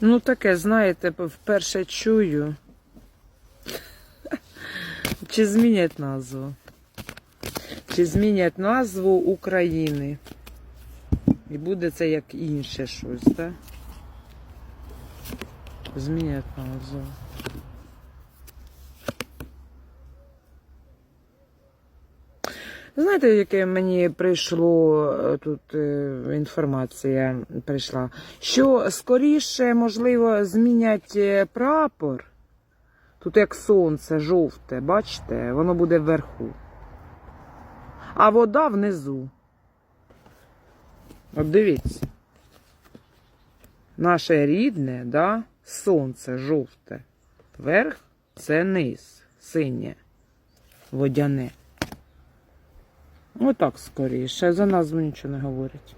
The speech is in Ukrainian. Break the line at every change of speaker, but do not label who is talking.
Ну, таке, знаєте, вперше чую. Чи змінять назву? Чи змінять назву України? І буде це як інше щось, так? Змінять назву. Знаєте, яке мені прийшло е, тут е, інформація прийшла, що скоріше, можливо, змінять е, прапор. Тут як сонце жовте, бачите, воно буде вверху. А вода внизу. От дивіться. Наше рідне, да, сонце жовте. Верх це низ, синє, водяне. Отак скоріше. За назву нічого не говорять.